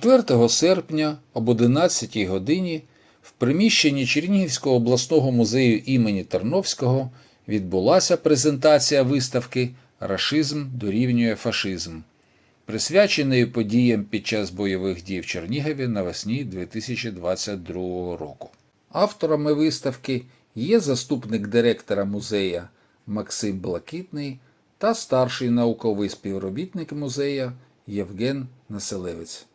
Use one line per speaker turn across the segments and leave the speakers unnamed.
4 серпня об 11 годині в приміщенні Чернігівського обласного музею імені Тарновського відбулася презентація виставки Рашизм дорівнює фашизм, присвяченої подіям під час бойових дій в Чернігові навесні 2022 року. Авторами виставки є заступник директора музея Максим Блакитний та старший науковий співробітник музея Євген Населевець.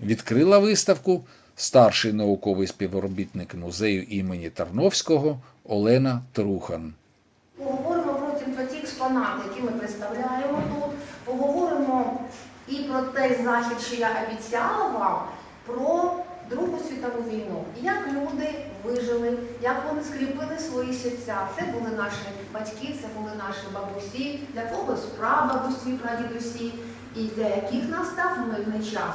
Відкрила виставку старший науковий співробітник музею імені Тарновського Олена Трухан.
Поговоримо потім про ті експонати, які ми представляємо тут. Поговоримо і про той захід, що я обіцяла вам, про Другу світову війну. Як люди вижили, як вони скріпили свої серця. Це були наші батьки, це були наші бабусі, для когось прабабусі, прадідусі, і для яких настав мирний час.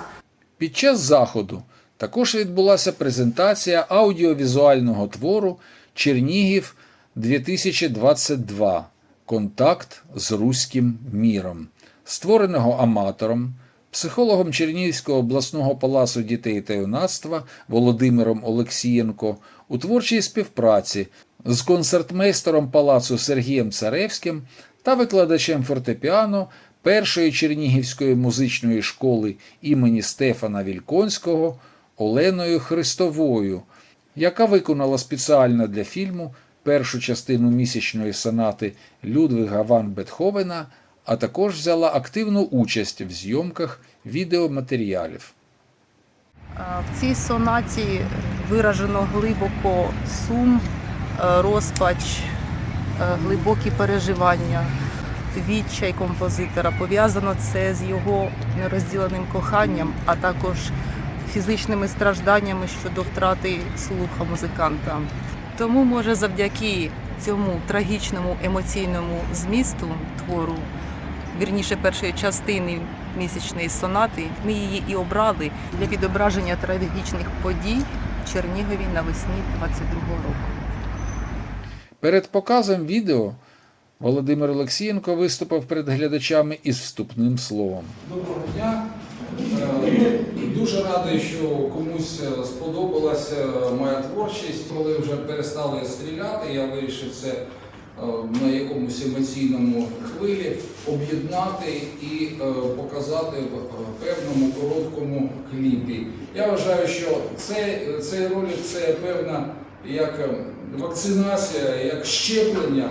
Під час заходу також відбулася презентація аудіовізуального твору Чернігів 2022 Контакт з руським міром, створеного аматором, психологом Чернігівського обласного палацу дітей та юнацтва Володимиром Олексієнко у творчій співпраці з концертмейстером палацу Сергієм Царевським та викладачем фортепіано першої Чернігівської музичної школи імені Стефана Вільконського Оленою Христовою, яка виконала спеціально для фільму першу частину місячної сонати Людвига ван Бетховена, а також взяла активну участь в зйомках відеоматеріалів.
В цій сонаті виражено глибоко сум, е, розпач, е, глибокі переживання, відчай композитора. Пов'язано це з його нерозділеним коханням, а також фізичними стражданнями щодо втрати слуха музиканта. Тому, може, завдяки цьому трагічному емоційному змісту твору, вірніше першої частини місячної сонати, ми її і обрали для відображення трагічних подій в Чернігові навесні 22-го року.
Перед показом відео Володимир Олексієнко виступив перед глядачами із вступним словом.
Доброго дня. Е, Дуже радий, що комусь е, сподобалася моя творчість. Коли вже перестали стріляти, я вирішив це е, на якомусь емоційному хвилі об'єднати і е, показати в е, певному короткому кліпі. Я вважаю, що цей, цей ролик це певна як е, вакцинація, як щеплення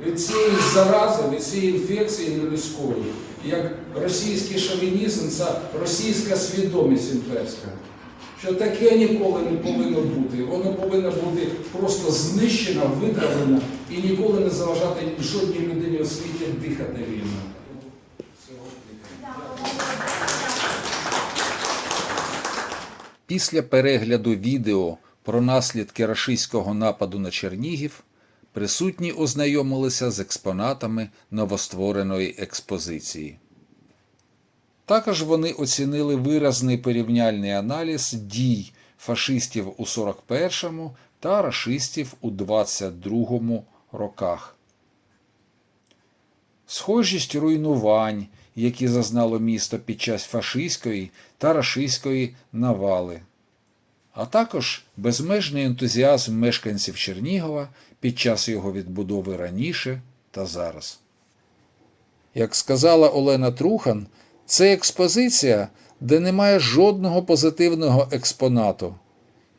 від цієї зарази, від цієї інфекції нелюдської, як російський шовінізм, це російська свідомість імперська. Що таке ніколи не повинно бути. Воно повинно бути просто знищено, видавлено і ніколи не заважати жодній людині у світі дихати вільно.
Після перегляду відео про наслідки рашистського нападу на Чернігів присутні ознайомилися з експонатами новоствореної експозиції. Також вони оцінили виразний порівняльний аналіз дій фашистів у 41-му та рашистів у 22-му роках. Схожість руйнувань, які зазнало місто під час фашистської та рашистської навали, а також безмежний ентузіазм мешканців Чернігова під час його відбудови раніше та зараз. Як сказала Олена Трухан, це експозиція, де немає жодного позитивного експонату.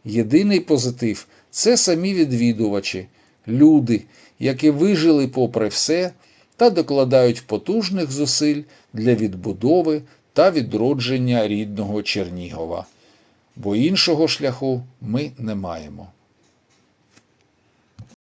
Єдиний позитив це самі відвідувачі, люди, які вижили попри все та докладають потужних зусиль для відбудови та відродження рідного Чернігова. Бо іншого шляху ми не маємо.